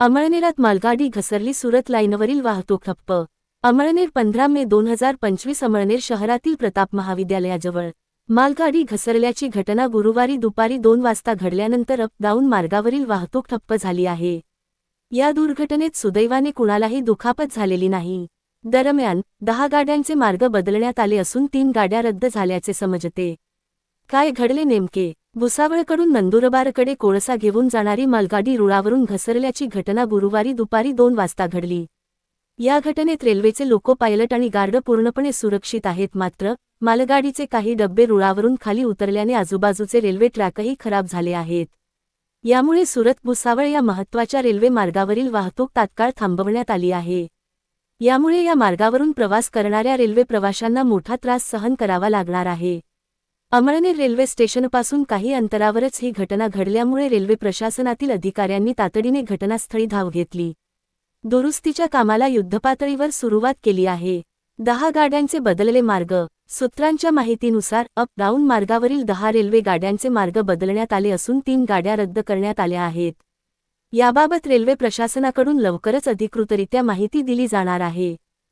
अमळनेरात मालगाडी घसरली सुरत लाईनवरील वाहतूक ठप्प. अमळनेर पंधरा मे दोन हजार पंचवीस अमळनेर शहरातील प्रताप महाविद्यालयाजवळ. मालगाडी घसरल्याची घटना गुरुवारी दुपारी दोन वाजता घडल्यानंतर अप डाऊन मार्गावरील वाहतूक ठप्प झाली आहे. या दुर्घटनेत सुदैवाने कुणालाही दुखापत झालेली नाही. दरम्यान दहा गाड्यांचे मार्ग बदलण्यात आले असून तीन गाड्या रद्द झाल्याचे समजते. काय घडले नेमके? भुसावळकडून नंदुरबारकडे कोळसा घेऊन जाणारी मालगाडी रुळावरून घसरल्याची घटना गुरुवारी दुपारी दोन वाजता घडली. या घटनेत रेल्वेचे लोको पायलट आणि गार्ड पूर्णपणे सुरक्षित आहेत मात्र मालगाडीचे काही डब्बे रुळावरून खाली उतरल्याने आजूबाजूचे रेल्वे ट्रॅकही खराब झाले आहेत. यामुळे सुरत भुसावळ या महत्त्वाच्या रेल्वे मार्गावरील वाहतूक तात्काळ थांबवण्यात आली आहे. यामुळे या मार्गावरून प्रवास करणाऱ्या रेल्वे प्रवाशांना मोठा त्रास सहन करावा लागणार आहे. अमळनेर रेल्वे स्टेशनपासून काही अंतरावरच ही घटना घडल्यामुळे रेल्वे प्रशासनातील अधिकाऱ्यांनी तातडीने घटनास्थळी धाव घेतली. दुरुस्तीच्या कामाला युद्धपातळीवर सुरुवात केली आहे. दहा गाड्यांचे बदलले मार्ग. सूत्रांच्या माहितीनुसार अप डाऊन मार्गावरील दहा रेल्वे गाड्यांचे मार्ग बदलण्यात आले असून तीन गाड्या रद्द करण्यात आल्या आहेत. याबाबत रेल्वे प्रशासनाकडून लवकरच अधिकृतरित्या माहिती दिली जाणार आहे.